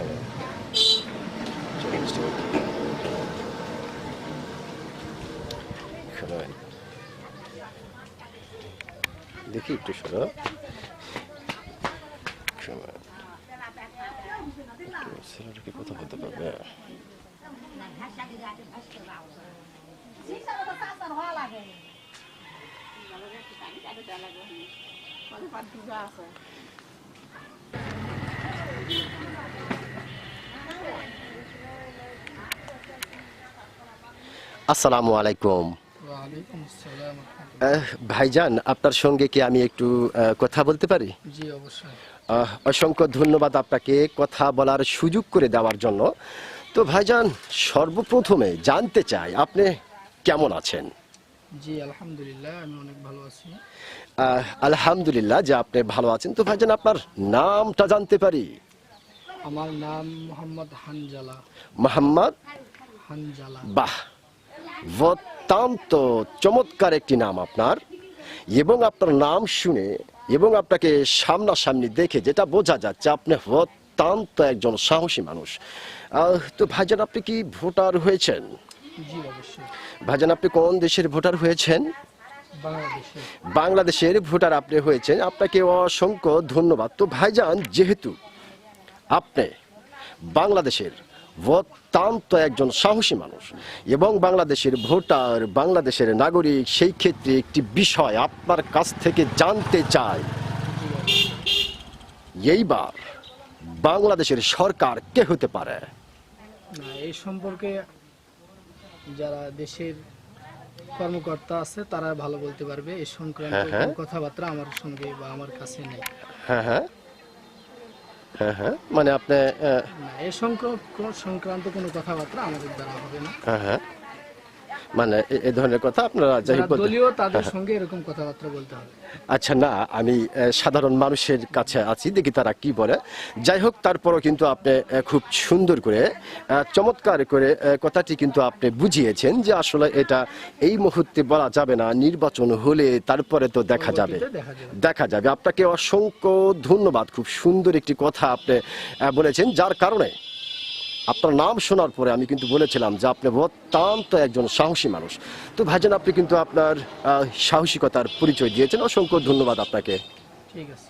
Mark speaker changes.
Speaker 1: সবাই শোনেন দেখি একটু একটু ছেলেটা কি কথা বলতে পারবে? আসসালামু আলাইকুম। ভাইজান আপনার সঙ্গে কি আমি একটু কথা বলতে পারি? অসংখ্য ধন্যবাদ আপনাকে কথা বলার সুযোগ করে দেওয়ার জন্য। তো ভাইজান সর্বপ্রথমে জানতে চাই আপনি কেমন আছেন?
Speaker 2: জি আলহামদুলিল্লাহ আমি অনেক ভালো আছি।
Speaker 1: আলহামদুলিল্লাহ যে আপনি ভালো আছেন। তো ভাইজান আপনার নামটা জানতে পারি?
Speaker 2: আমার নাম মোহাম্মদ হানজালা।
Speaker 1: মোহাম্মদ?
Speaker 2: হানজালা।
Speaker 1: বাহ অত্যন্ত চমৎকার একটি নাম আপনার। এবং আপনার নাম শুনে এবং আপনাকে সামনাসামনি দেখে যেটা বোঝা যাচ্ছে আপনি অত্যন্ত একজন সাহসী মানুষ। তো ভাইজান আপনি কি ভোটার হয়েছেন? ভাইজান আপনি কোন দেশের ভোটার হয়েছেন? বাংলাদেশের ভোটার আপনি হয়েছেন। আপনাকে অসংখ্য ধন্যবাদ। তো ভাইজান যেহেতু আপনি বাংলাদেশের অত্যন্ত একজন সাহসী মানুষ। এবং বাংলাদেশের ভোটার বাংলাদেশের নাগরিক সেই ক্ষেত্রে একটি বিষয় আপনার কাছ থেকে জানতে চাই। এইবার বাংলাদেশের সরকার কে হতে পারে?
Speaker 2: এই সম্পর্কে যারা দেশের কর্মকর্তা আছে তারা ভালো বলতে পারবে। এই সংক্রান্ত
Speaker 1: হ্যাঁ, হ্যাঁ।
Speaker 2: কথাবার্তা আমার সঙ্গে বা আমার কাছে নেই।
Speaker 1: হ্যাঁ হ্যাঁ। হ্যাঁ হ্যাঁ মানে আপনি
Speaker 2: এ সংক্রান্ত কোনো কথাবার্তা আমাদের দ্বারা হবে না।
Speaker 1: হ্যাঁ হ্যাঁ। মানে এ- এ ধরনের কথা আপনারা যাই
Speaker 2: দলীয় তাদের সঙ্গে এরকম কথাবার্তা বলতে হবে।
Speaker 1: আচ্ছা না আমি সাধারণ মানুষের কাছে আছি দেখি তারা কি বলে। যাই হোক তারপরও কিন্তু আপনি খুব সুন্দর করে চমৎকার করে কথাটি কিন্তু আপনি বুঝিয়েছেন যে আসলে এটা এই মুহূর্তে বলা যাবে না নির্বাচন হলে তারপরে তো দেখা যাবে।
Speaker 2: দেখা যাবে।
Speaker 1: আপনাকে অসংখ্য ধন্যবাদ। খুব সুন্দর একটি কথা আপনি বলেছেন যার কারণে আপনার নাম শোনার পরে আমি কিন্তু বলেছিলাম যে আপনি অত্যন্ত একজন সাহসী মানুষ। তো ভাইজান, আপনি কিন্তু আপনার সাহসিকতার পরিচয় দিয়েছেন। অসংখ্য ধন্যবাদ আপনাকে।
Speaker 2: ঠিক আছে।